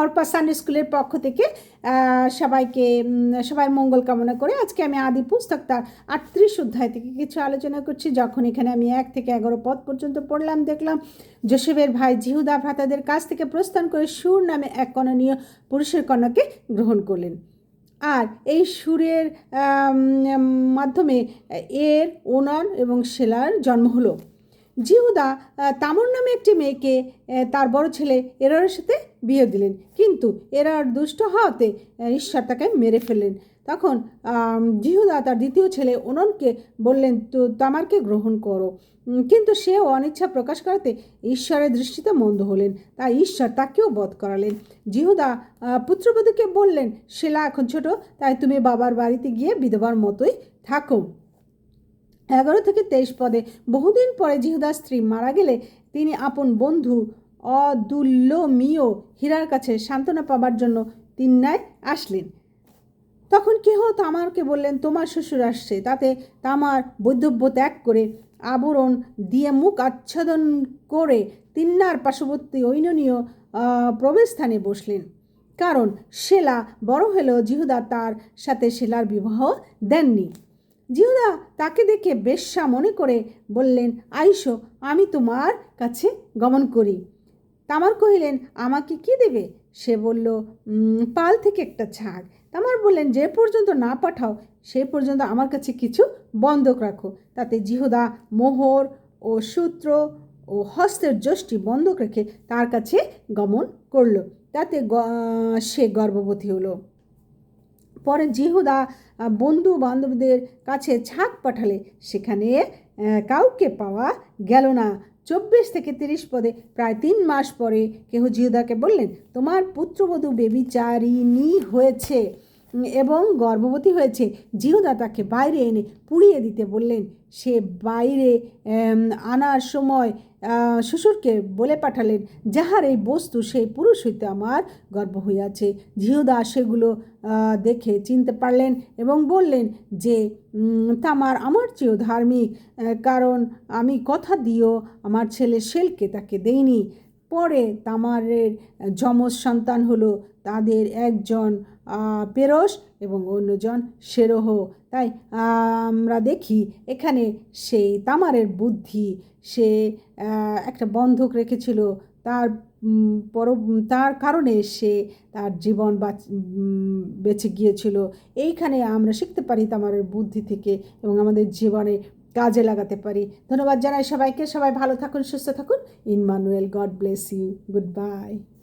Arpa Sunday স্কুলের পক্ষ থেকে সবাইকে সবাই মঙ্গল কামনা করে আজকে আমি আদি পুস্তক তার আটত্রিশ অধ্যায় থেকে কিছু আলোচনা করছি। যখন এখানে আমি এক থেকে এগারো পদ পর্যন্ত পড়লাম, দেখলাম যোসেফের ভাই জিহুদা ভ্রাতাদের কাছ থেকে প্রস্থান করে সুর নামে এক কননীয় পুরুষের কন্যাকে গ্রহণ করলেন। আর এই সুরের মাধ্যমে এর ওনর এবং সেলার জন্ম হলো। জিহুদা তামর নামে একটি মেয়েকে তার বড় ছেলে এরারের সাথে বিয়ে দিলেন। কিন্তু এরার দুষ্ট হওয়াতে ঈশ্বর তাকে মেরে ফেললেন। তখন জিহুদা তার দ্বিতীয় ছেলে ওননকে বললেন, তো তামারকে গ্রহণ করো। কিন্তু সেও অনিচ্ছা প্রকাশ করাতে ঈশ্বরের দৃষ্টিতে মন্দ হলেন। তাই ঈশ্বর তাকেও বধ করালেন। জিহুদা পুত্রবধূকে বললেন, শেলা এখন ছোট, তাই তুমি বাবার বাড়িতে গিয়ে বিধবার মতোই থাকো। এগারো থেকে তেইশ পদে বহুদিন পরে জিহুদার স্ত্রী মারা গেলে তিনি আপন বন্ধু অদুল্যমীয় হীরার কাছে সান্ত্বনা পাবার জন্য তিন্নায় আসলেন। তখন কেহ তামারকে বললেন, তোমার শ্বশুর আসছে, তাতে তামার বৈধব্য ত্যাগ করে আবরণ দিয়ে মুখ আচ্ছাদন করে তিন্নার পার্শ্ববর্তী ঐননীয় প্রবেশস্থানে বসলেন। কারণ শেলা বড় হলেও জিহুদা তার সাথে শেলার বিবাহ দেননি। জিহুদা তাকে দেখে বেশ্যা মনে করে বললেন, আইসো, আমি তোমার কাছে গমন করি। তামার কহিলেন, আমাকে কি দেবে? সে বলল পাল থেকে একটা ছাগ। তামার বললেন, যে পর্যন্ত না পাঠাও, সে পর্যন্ত আমার কাছে কিছু বন্ধক রাখো। তাতে জিহুদা, মোহর ও সূত্র ও হস্তের যষ্টি বন্ধক রেখে তার কাছে গমন করল। তাতে সে গর্ভবতী হলো। পরে জিহুদা, বন্ধু বান্ধবদের কাছে ছাক পাঠালে। সেখানে কাউকে পাওয়া গেল না। চব্বিশ থেকে তিরিশ পদে প্রায় তিন মাস পরে কেহ জিহুদাকে বললেন, তোমার পুত্রবধূ বেবিচারিণী হয়েছে। এবং গর্ভবতী হয়েছে জিহুদা তাকে বাইরে এনে পুড়িয়ে দিতে বললেন। সে বাইরে আনার সময় শ্বশুরকে বলে পাঠালেন, যাহার এই বস্তু সেই পুরুষ হইতে আমার গর্ব হইয়াছে। জিহুদা সেগুলো দেখে চিনতে পারলেন এবং বললেন যে তামার আমার চেয়েও ধার্মিক কারণ আমি কথা দিও আমার ছেলে শেলকে তাকে দেইনি। পরে তামারের যমজ সন্তান হলো তাদের একজন পেরস এবং অন্যজন সেরহ। তাই আমরা দেখি এখানে সেই তামারের বুদ্ধি, সে একটা বন্ধক রেখেছিল। তার পর, তার কারণে সে তার জীবন বেঁচে গিয়েছিল। এইখানে আমরা শিখতে পারি তামারের বুদ্ধি থেকে এবং আমাদের জীবনে কাজে লাগাতে পারি। ধন্যবাদ জানাই সবাইকে। সবাই ভালো থাকুন, সুস্থ থাকুন। Emmanuel God bless you. Good bye.